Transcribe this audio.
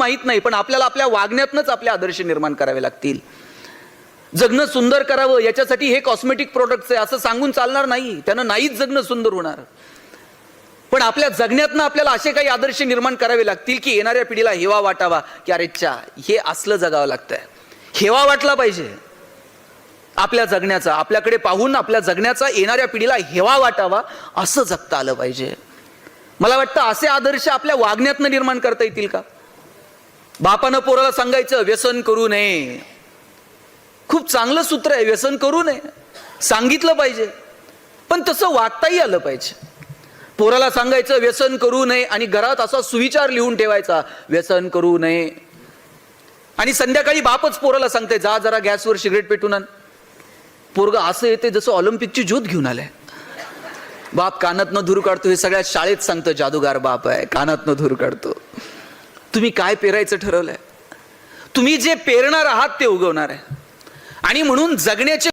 माहीत नाही पण आपल्याला आपल्या वागण्यातनंच आपले आदर्श निर्माण करावे लागतील. जगणं सुंदर करावं याच्यासाठी हे कॉस्मेटिक प्रोडक्ट्स आहे असं सांगून चालणार नाही. त्यानं नाहीच जगणं सुंदर होणार. पण आपल्या जगण्यातनं आपल्याला असे काही आदर्श निर्माण करावे लागतील की येणाऱ्या पिढीला हेवा वाटावा की अरे च्या हे असलं जगावं लागतंय. हेवा वाटला पाहिजे. आपल्या जगण्याचा आपल्याकडे पाहून आपल्या जगण्याचा येणाऱ्या पिढीला हेवा वाटावा असं जगता आलं पाहिजे. मला वाटतं असे आदर्श आपल्या वागण्यातनं निर्माण करता येतील का? बापानं पोराला सांगायचं व्यसन करू नये. खूप चांगलं सूत्र आहे व्यसन करू नये. सांगितलं पाहिजे. पण तसं वागताही आलं पाहिजे. पोराला सांगायचं व्यसन करू नये आणि घरात असा सुविचार लिहून ठेवायचा व्यसन करू नये. आणि संध्याकाळी बापच पोराला सांगते जा जरा गॅसवर सिगरेट पेटून आण. पोरग असं येते जसं ऑलिम्पिकची ज्योत घेऊन आलंय. बाप कानातनं धूर काढतो हे सगळ्या शाळेत सांगतं जादूगार बाप आहे कानातनं धूर काढतो. तुम्ही काय पेरायचं ठरवलंय? तुम्ही जे पेरणार आहात ते उगवणार आहे. आणि म्हणून जगण्याचे